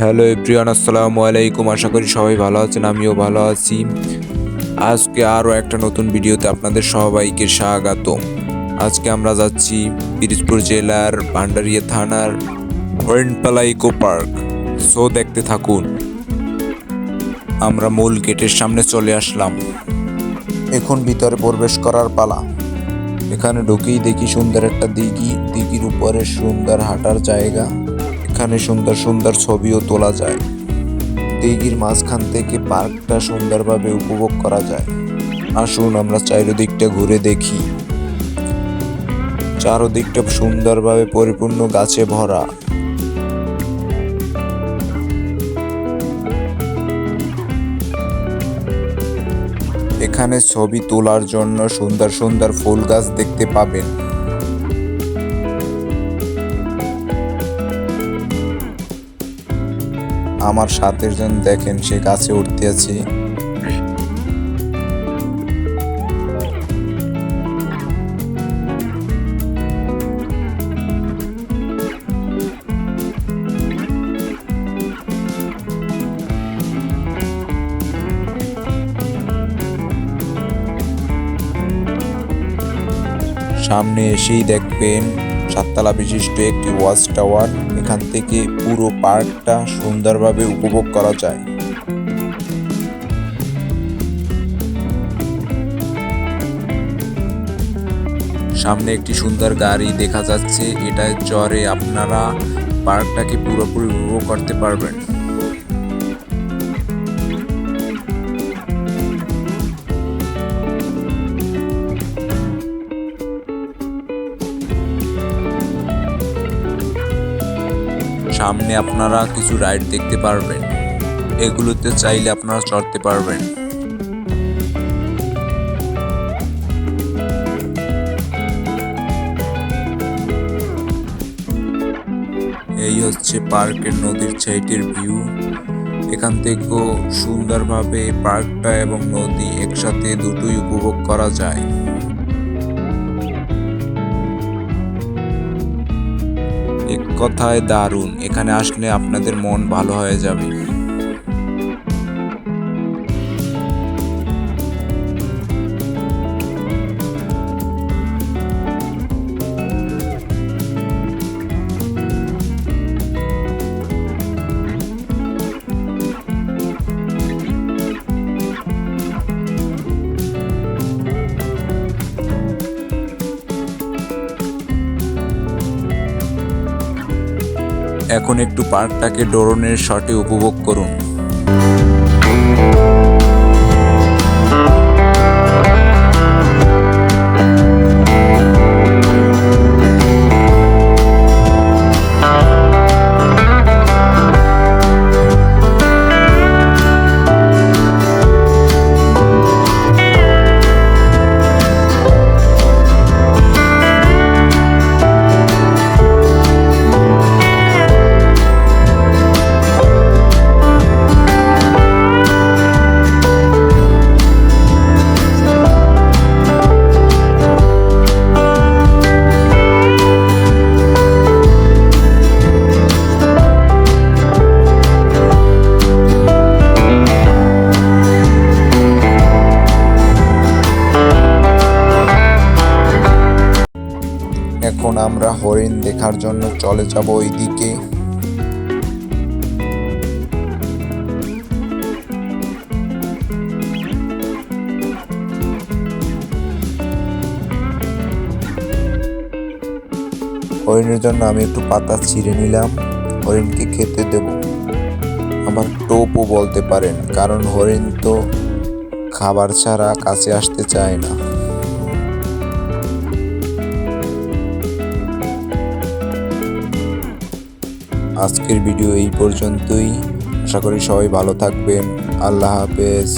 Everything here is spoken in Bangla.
হ্যালো এভরিওয়ান, আসসালামু আলাইকুম। আশা করি সবাই ভালো আছেন, আমিও ভালো আছি। আজকে আরও একটা নতুন ভিডিওতে আপনাদের সবাইকে স্বাগত আজকে আমরা যাচ্ছি পিরিজপুর জেলার ভান্ডারিয়া থানার হরেনপালা ইকো পার্ক। সো দেখতে থাকুন। আমরা মূল গেটের সামনে চলে আসলাম। এখন ভিতরে প্রবেশ করার পালা। এখানে ঢুকেই দেখি সুন্দর একটা দিঘি। দিঘির উপরে সুন্দর হাঁটার জায়গা। এখানে সুন্দর সুন্দর ছবিও তোলা যায়। দিঘির মাঝখান থেকে পার্কটা সুন্দরভাবে উপভোগ করা যায়। আসুন আমরা চারিদিকটা ঘুরে দেখি। চারদিকটা সুন্দরভাবে পরিপূর্ণ গাছে ভরা। এখানে ছবি তোলার জন্য সুন্দর সুন্দর ফুল গাছ দেখতে পাবেন। আমার সাথের জন দেখেন সে গাছে উঠতে আছে। সামনে এসেই দেখবেন সাততলা বিশিষ্ট একটি ওয়াচ টাওয়ার। এখান থেকে পুরো পার্কটা সুন্দরভাবে উপভোগ করা যায়। সামনে একটি সুন্দর গাড়ি দেখা যাচ্ছে। এটা চরে আপনারা পার্কটাকে পুরোপুরি উপভোগ করতে পারবেন। সামনে আপনারা কিছু রাইড দেখতে পারবেন। এগুলোতে চাইলে আপনারা চড়তে পারবেন। এই হচ্ছে পার্কের নদীর সাইডের ভিউ। এখান থেকেও সুন্দরভাবে পার্কটা এবং নদী একসাথে দুটোই উপভোগ করা যায়। এক কথায় দারুণ। এখানে আসলে আপনাদের মন ভালো হয়ে যাবে। এখন একটু পার্কটাকে ডোরনের শটে উপভোগ করুন। এখন আমরা হরিণ দেখার জন্য চলে যাব ওইদিকে হরিণের জন্য আমি একটু পাতা ছিঁড়ে নিলাম, হরিণকে খেতে দেব। আমার টোপও বলতে পারেন, কারণ হরিণ তো খাবার ছাড়া কাছে আসতে চায় না। আজকের ভিডিও এই পর্যন্তই। আশা করি সবাই ভালো থাকবেন। আল্লাহ হাফেজ।